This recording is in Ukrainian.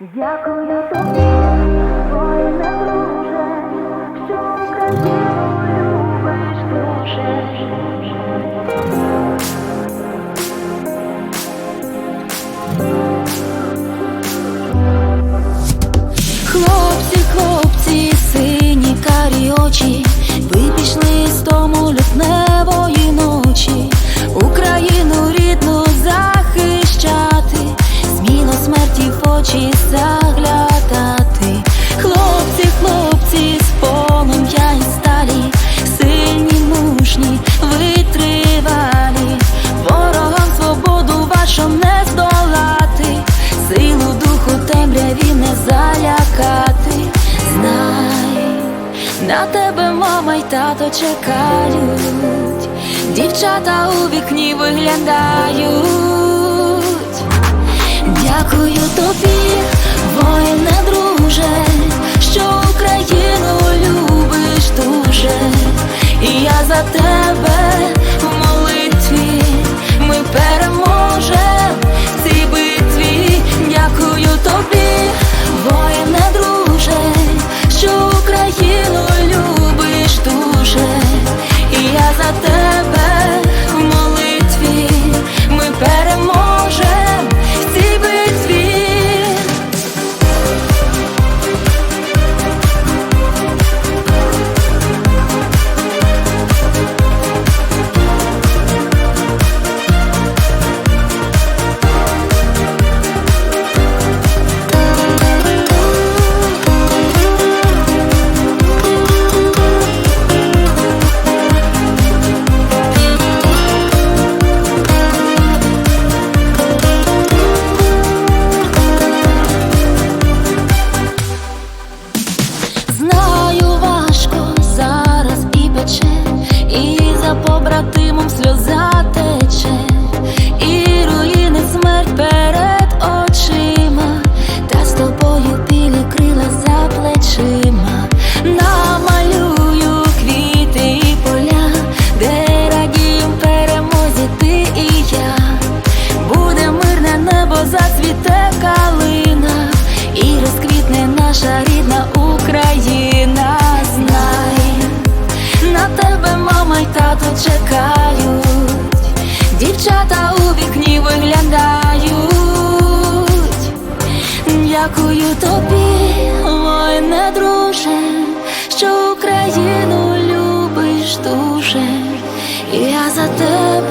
Дякую тобі, воїне друже, що Україну очі заглядати. Хлопці, хлопці, з полум'я і сталі, сильні, мужні, витривалі, ворогам свободу вашу не здолати, силу духу темряві не залякати. Знай, на тебе мама й тато чекають, дівчата у вікні виглядають. Дякую тобі, зацвіте калина, і розквітне наша рідна Україна. Знай, на тебе мама й тато чекають, дівчата у вікні виглядають. Дякую тобі, воїне друже, що Україну любиш дуже, я за тебе